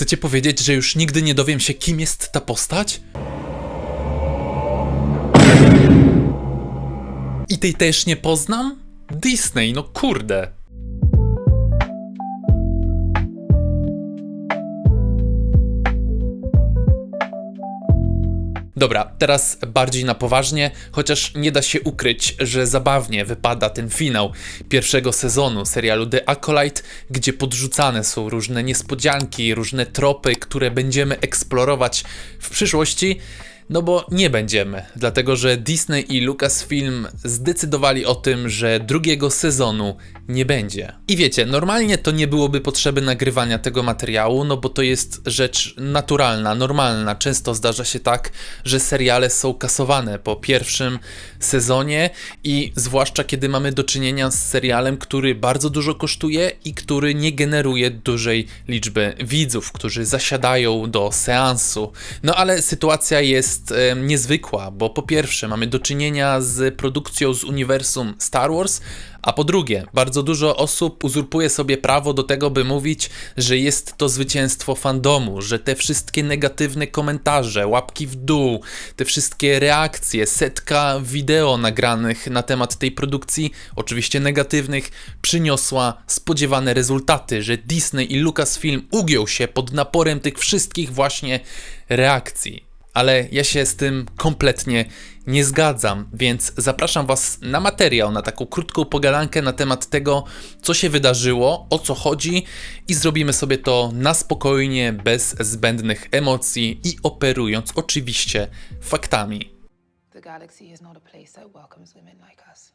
Chcecie powiedzieć, że już nigdy nie dowiem się, kim jest ta postać? I tej też nie poznam? Disney, no kurde. Dobra, teraz bardziej na poważnie, chociaż nie da się ukryć, że zabawnie wypada ten finał pierwszego sezonu serialu The Acolyte, gdzie podrzucane są różne niespodzianki, różne tropy, które będziemy eksplorować w przyszłości. No bo nie będziemy, dlatego że Disney i Lucasfilm zdecydowali o tym, że drugiego sezonu nie będzie. I wiecie, normalnie to nie byłoby potrzeby nagrywania tego materiału, no bo to jest rzecz naturalna, normalna. Często zdarza się tak, że seriale są kasowane po pierwszym sezonie i zwłaszcza kiedy mamy do czynienia z serialem, który bardzo dużo kosztuje i który nie generuje dużej liczby widzów, którzy zasiadają do seansu. No ale sytuacja jest jest e, niezwykła, bo po pierwsze mamy do czynienia z produkcją z uniwersum Star Wars, a po drugie, bardzo dużo osób uzurpuje sobie prawo do tego, by mówić, że jest to zwycięstwo fandomu, że te wszystkie negatywne komentarze, łapki w dół, te wszystkie reakcje, setka wideo nagranych na temat tej produkcji, oczywiście negatywnych, przyniosła spodziewane rezultaty, że Disney i Lucasfilm ugiął się pod naporem tych wszystkich właśnie reakcji ale ja się z tym kompletnie nie zgadzam, więc zapraszam Was na materiał, na taką krótką pogadankę na temat tego, co się wydarzyło, o co chodzi i zrobimy sobie to na spokojnie, bez zbędnych emocji i operując oczywiście faktami.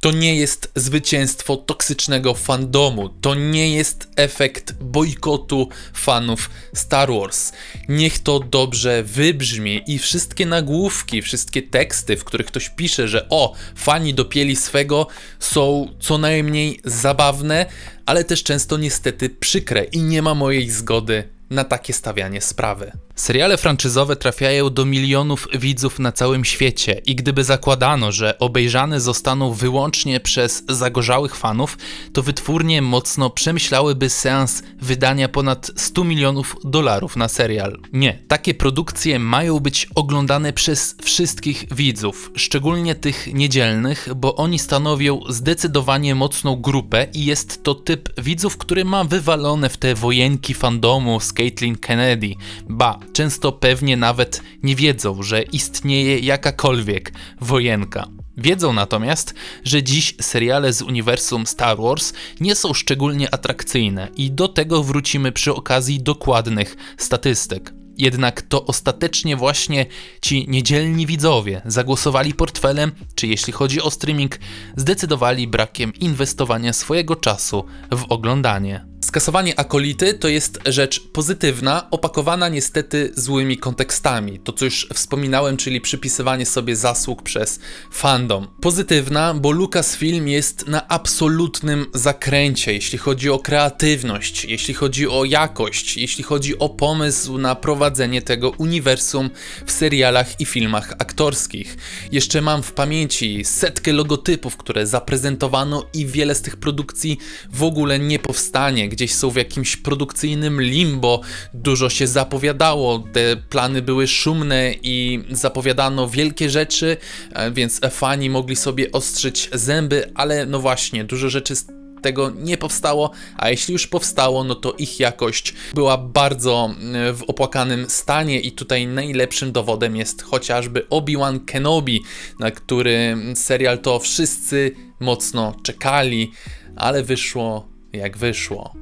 To nie jest zwycięstwo toksycznego fandomu, to nie jest efekt bojkotu fanów Star Wars. Niech to dobrze wybrzmi i wszystkie nagłówki, wszystkie teksty, w których ktoś pisze, że o, fani dopieli swego, są co najmniej zabawne, ale też często niestety przykre i nie ma mojej zgody na takie stawianie sprawy. Seriale franczyzowe trafiają do milionów widzów na całym świecie i gdyby zakładano, że obejrzane zostaną wyłącznie przez zagorzałych fanów, to wytwórnie mocno przemyślałyby seans wydania ponad 100 milionów dolarów na serial. Nie, takie produkcje mają być oglądane przez wszystkich widzów, szczególnie tych niedzielnych, bo oni stanowią zdecydowanie mocną grupę i jest to typ widzów, który ma wywalone w te wojenki fandomu z Caitlyn Kennedy. Ba, często pewnie nawet nie wiedzą, że istnieje jakakolwiek wojenka. Wiedzą natomiast, że dziś seriale z uniwersum Star Wars nie są szczególnie atrakcyjne i do tego wrócimy przy okazji dokładnych statystyk. Jednak to ostatecznie właśnie ci niedzielni widzowie zagłosowali portfelem, czy jeśli chodzi o streaming, zdecydowali brakiem inwestowania swojego czasu w oglądanie. Skasowanie akolity to jest rzecz pozytywna, opakowana niestety złymi kontekstami. To, co już wspominałem, czyli przypisywanie sobie zasług przez fandom. Pozytywna, bo Lucasfilm jest na absolutnym zakręcie, jeśli chodzi o kreatywność, jeśli chodzi o jakość, jeśli chodzi o pomysł na prowadzenie tego uniwersum w serialach i filmach aktorskich. Jeszcze mam w pamięci setkę logotypów, które zaprezentowano i wiele z tych produkcji w ogóle nie powstanie gdzieś są w jakimś produkcyjnym limbo, dużo się zapowiadało, te plany były szumne i zapowiadano wielkie rzeczy, e, więc fani mogli sobie ostrzyć zęby, ale no właśnie, dużo rzeczy tego nie powstało, a jeśli już powstało, no to ich jakość była bardzo w opłakanym stanie i tutaj najlepszym dowodem jest chociażby Obi-Wan Kenobi, na który serial to wszyscy mocno czekali, ale wyszło jak wyszło.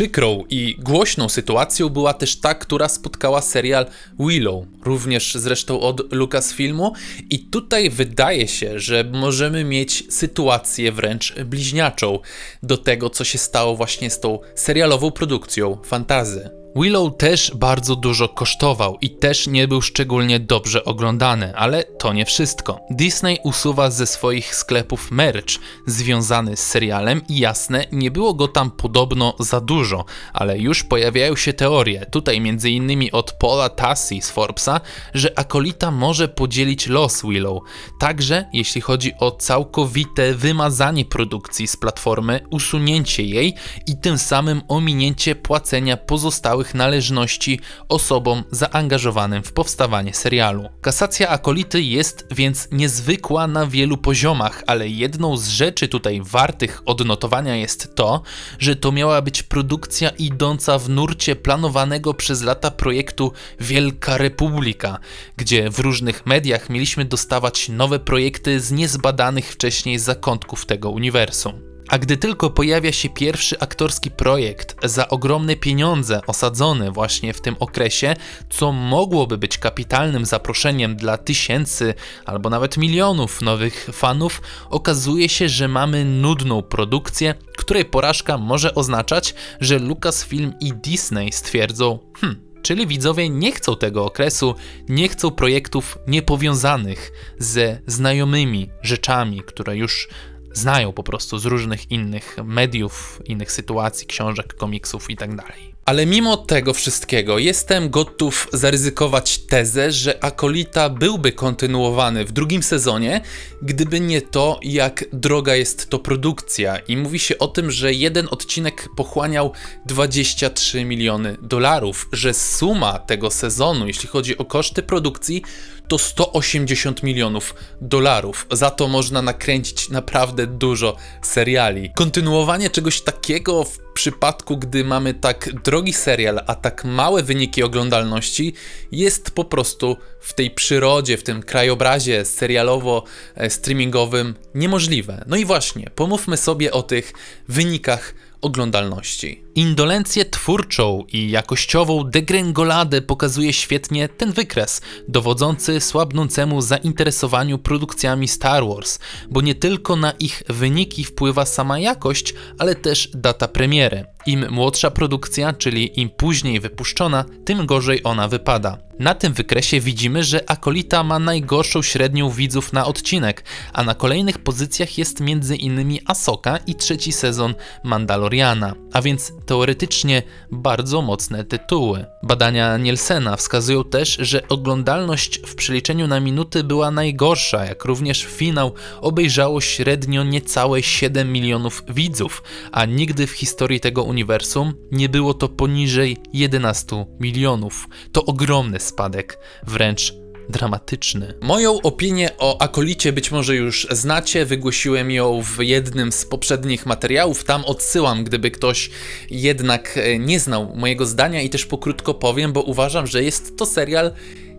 Przykrą i głośną sytuacją była też ta, która spotkała serial Willow, również zresztą od Lucasfilmu i tutaj wydaje się, że możemy mieć sytuację wręcz bliźniaczą do tego, co się stało właśnie z tą serialową produkcją fantazy. Willow też bardzo dużo kosztował i też nie był szczególnie dobrze oglądany, ale to nie wszystko. Disney usuwa ze swoich sklepów merch związany z serialem i jasne, nie było go tam podobno za dużo, ale już pojawiają się teorie, tutaj między innymi od Paula Tassi z Forbesa, że Akolita może podzielić los Willow. Także jeśli chodzi o całkowite wymazanie produkcji z platformy, usunięcie jej i tym samym ominięcie płacenia pozostałych należności osobom zaangażowanym w powstawanie serialu. Kasacja Akolity jest więc niezwykła na wielu poziomach, ale jedną z rzeczy tutaj wartych odnotowania jest to, że to miała być produkcja idąca w nurcie planowanego przez lata projektu Wielka Republika, gdzie w różnych mediach mieliśmy dostawać nowe projekty z niezbadanych wcześniej zakątków tego uniwersum. A gdy tylko pojawia się pierwszy aktorski projekt za ogromne pieniądze osadzony właśnie w tym okresie, co mogłoby być kapitalnym zaproszeniem dla tysięcy albo nawet milionów nowych fanów, okazuje się, że mamy nudną produkcję, której porażka może oznaczać, że Lucasfilm i Disney stwierdzą: hmm, Czyli widzowie nie chcą tego okresu, nie chcą projektów niepowiązanych ze znajomymi rzeczami, które już znają po prostu z różnych innych mediów, innych sytuacji, książek, komiksów itd. Tak Ale mimo tego wszystkiego jestem gotów zaryzykować tezę, że Akolita byłby kontynuowany w drugim sezonie, gdyby nie to, jak droga jest to produkcja. I mówi się o tym, że jeden odcinek pochłaniał 23 miliony dolarów, że suma tego sezonu, jeśli chodzi o koszty produkcji, to 180 milionów dolarów. Za to można nakręcić naprawdę dużo seriali. Kontynuowanie czegoś takiego w przypadku, gdy mamy tak drogi serial, a tak małe wyniki oglądalności, jest po prostu w tej przyrodzie, w tym krajobrazie serialowo-streamingowym niemożliwe. No i właśnie, pomówmy sobie o tych wynikach oglądalności. Indolencję twórczą i jakościową degrengoladę pokazuje świetnie ten wykres, dowodzący słabnącemu zainteresowaniu produkcjami Star Wars, bo nie tylko na ich wyniki wpływa sama jakość, ale też data premiery. Im młodsza produkcja, czyli im później wypuszczona, tym gorzej ona wypada. Na tym wykresie widzimy, że Akolita ma najgorszą średnią widzów na odcinek, a na kolejnych pozycjach jest m.in. Asoka i trzeci sezon Mandaloriana, a więc teoretycznie bardzo mocne tytuły. Badania Nielsena wskazują też, że oglądalność w przeliczeniu na minuty była najgorsza, jak również finał obejrzało średnio niecałe 7 milionów widzów, a nigdy w historii tego uniwersum nie było to poniżej 11 milionów. To ogromny spadek, wręcz dramatyczny. Moją opinię o Akolicie być może już znacie, wygłosiłem ją w jednym z poprzednich materiałów, tam odsyłam, gdyby ktoś jednak e, nie znał mojego zdania i też pokrótko powiem, bo uważam, że jest to serial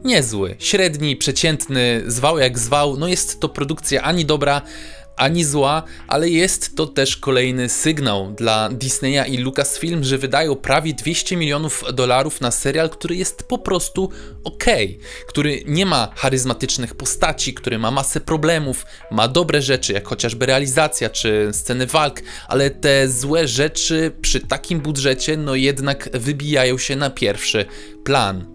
niezły, średni, przeciętny, zwał jak zwał, no jest to produkcja ani dobra, ani zła, ale jest to też kolejny sygnał dla Disneya i Lucasfilm, że wydają prawie 200 milionów dolarów na serial, który jest po prostu ok, który nie ma charyzmatycznych postaci, który ma masę problemów, ma dobre rzeczy, jak chociażby realizacja czy sceny walk, ale te złe rzeczy przy takim budżecie no jednak wybijają się na pierwszy plan.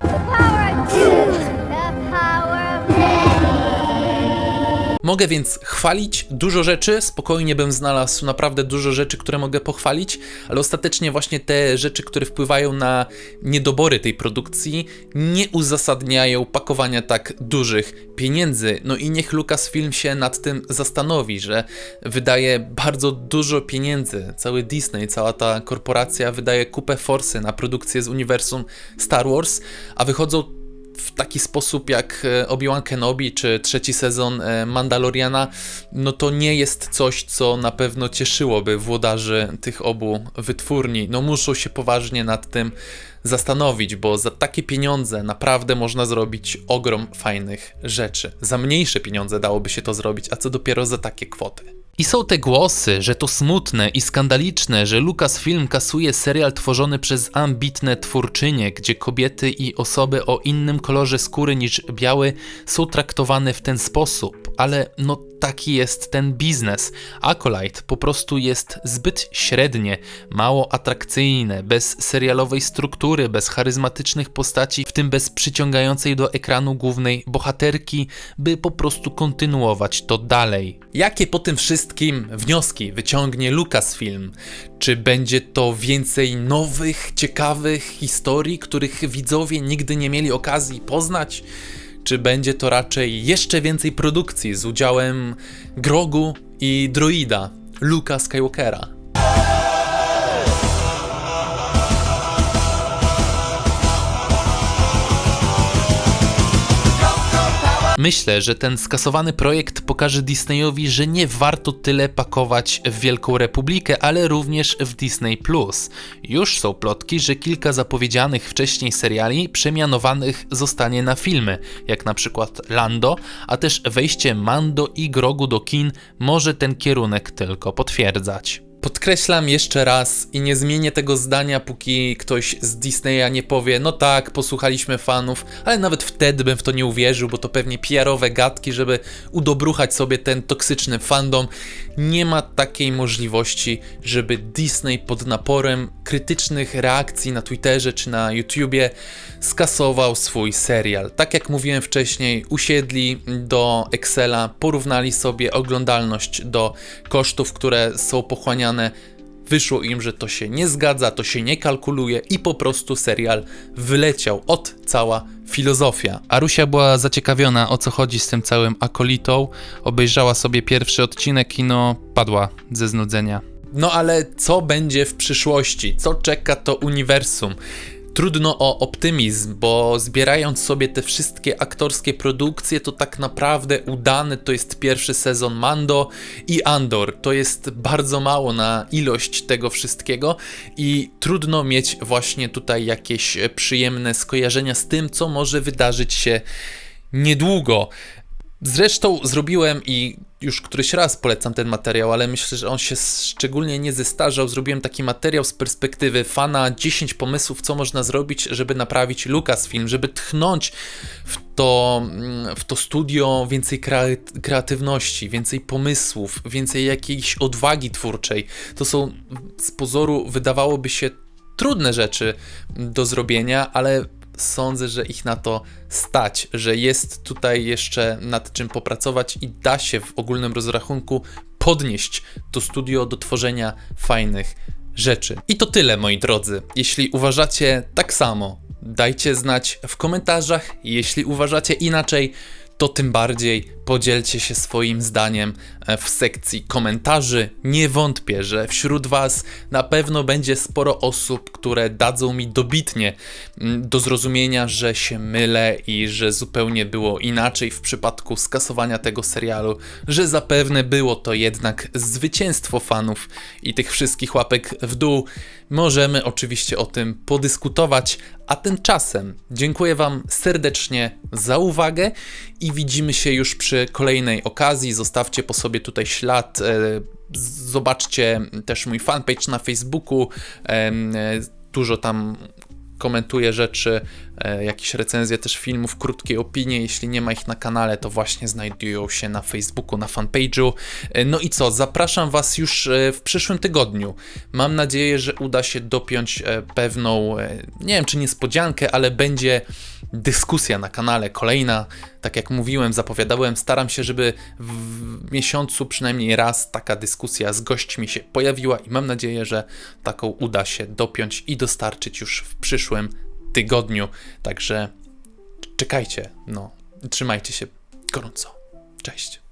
Mogę więc chwalić dużo rzeczy, spokojnie bym znalazł naprawdę dużo rzeczy, które mogę pochwalić, ale ostatecznie właśnie te rzeczy, które wpływają na niedobory tej produkcji, nie uzasadniają pakowania tak dużych pieniędzy. No i niech Lucasfilm się nad tym zastanowi, że wydaje bardzo dużo pieniędzy. Cały Disney, cała ta korporacja wydaje kupę forsy na produkcję z uniwersum Star Wars, a wychodzą w taki sposób jak e, Obi-Wan Kenobi czy trzeci sezon e, Mandaloriana, no to nie jest coś, co na pewno cieszyłoby włodarzy tych obu wytwórni. No muszą się poważnie nad tym zastanowić, bo za takie pieniądze naprawdę można zrobić ogrom fajnych rzeczy. Za mniejsze pieniądze dałoby się to zrobić, a co dopiero za takie kwoty. I są te głosy, że to smutne i skandaliczne, że Lucasfilm kasuje serial tworzony przez ambitne twórczynie, gdzie kobiety i osoby o innym kolorze skóry niż biały są traktowane w ten sposób, ale no taki jest ten biznes. Acolyte po prostu jest zbyt średnie, mało atrakcyjne, bez serialowej struktury, bez charyzmatycznych postaci, w tym bez przyciągającej do ekranu głównej bohaterki, by po prostu kontynuować to dalej. Jakie po tym wszystkim wnioski wyciągnie Lucasfilm? Czy będzie to więcej nowych, ciekawych historii, których widzowie nigdy nie mieli okazji poznać? czy będzie to raczej jeszcze więcej produkcji z udziałem Grogu i droida Luka Skywalkera. Myślę, że ten skasowany projekt pokaże Disneyowi, że nie warto tyle pakować w Wielką Republikę, ale również w Disney Plus. Już są plotki, że kilka zapowiedzianych wcześniej seriali przemianowanych zostanie na filmy, jak na przykład Lando, a też wejście Mando i Grogu do kin może ten kierunek tylko potwierdzać. Podkreślam jeszcze raz i nie zmienię tego zdania, póki ktoś z Disneya nie powie, no tak, posłuchaliśmy fanów, ale nawet wtedy bym w to nie uwierzył, bo to pewnie PR-owe gadki, żeby udobruchać sobie ten toksyczny fandom. Nie ma takiej możliwości, żeby Disney pod naporem krytycznych reakcji na Twitterze czy na YouTubie skasował swój serial. Tak jak mówiłem wcześniej, usiedli do Excela, porównali sobie oglądalność do kosztów, które są pochłaniane wyszło im, że to się nie zgadza, to się nie kalkuluje i po prostu serial wyleciał. Od cała filozofia. Arusia była zaciekawiona o co chodzi z tym całym akolitą, obejrzała sobie pierwszy odcinek i no padła ze znudzenia. No ale co będzie w przyszłości? Co czeka to uniwersum? Trudno o optymizm, bo zbierając sobie te wszystkie aktorskie produkcje, to tak naprawdę udany to jest pierwszy sezon Mando i Andor. To jest bardzo mało na ilość tego wszystkiego i trudno mieć właśnie tutaj jakieś przyjemne skojarzenia z tym, co może wydarzyć się niedługo. Zresztą zrobiłem i już któryś raz polecam ten materiał, ale myślę, że on się szczególnie nie zestarzał. Zrobiłem taki materiał z perspektywy fana 10 pomysłów, co można zrobić, żeby naprawić Lucasfilm, żeby tchnąć w to, w to studio więcej kreatywności, więcej pomysłów, więcej jakiejś odwagi twórczej. To są z pozoru wydawałoby się trudne rzeczy do zrobienia, ale sądzę, że ich na to stać, że jest tutaj jeszcze nad czym popracować i da się w ogólnym rozrachunku podnieść to studio do tworzenia fajnych rzeczy. I to tyle, moi drodzy. Jeśli uważacie tak samo, dajcie znać w komentarzach. Jeśli uważacie inaczej, to tym bardziej podzielcie się swoim zdaniem e, w sekcji komentarzy. Nie wątpię, że wśród Was na pewno będzie sporo osób, które dadzą mi dobitnie mm, do zrozumienia, że się mylę i że zupełnie było inaczej w przypadku skasowania tego serialu, że zapewne było to jednak zwycięstwo fanów i tych wszystkich łapek w dół. Możemy oczywiście o tym podyskutować, a tymczasem dziękuję Wam serdecznie za uwagę i widzimy się już przy kolejnej okazji. Zostawcie po sobie tutaj ślad. E, zobaczcie też mój fanpage na Facebooku. E, dużo tam komentuję rzeczy, e, jakieś recenzje też filmów, krótkie opinie. Jeśli nie ma ich na kanale, to właśnie znajdują się na Facebooku, na fanpage'u. No i co, zapraszam Was już w przyszłym tygodniu. Mam nadzieję, że uda się dopiąć pewną, nie wiem czy niespodziankę, ale będzie dyskusja na kanale, kolejna. Tak jak mówiłem, zapowiadałem, staram się, żeby w miesiącu przynajmniej raz taka dyskusja z gośćmi się pojawiła i mam nadzieję, że taką uda się dopiąć i dostarczyć już w przyszłym tygodniu. Także czekajcie, no, trzymajcie się gorąco. Cześć.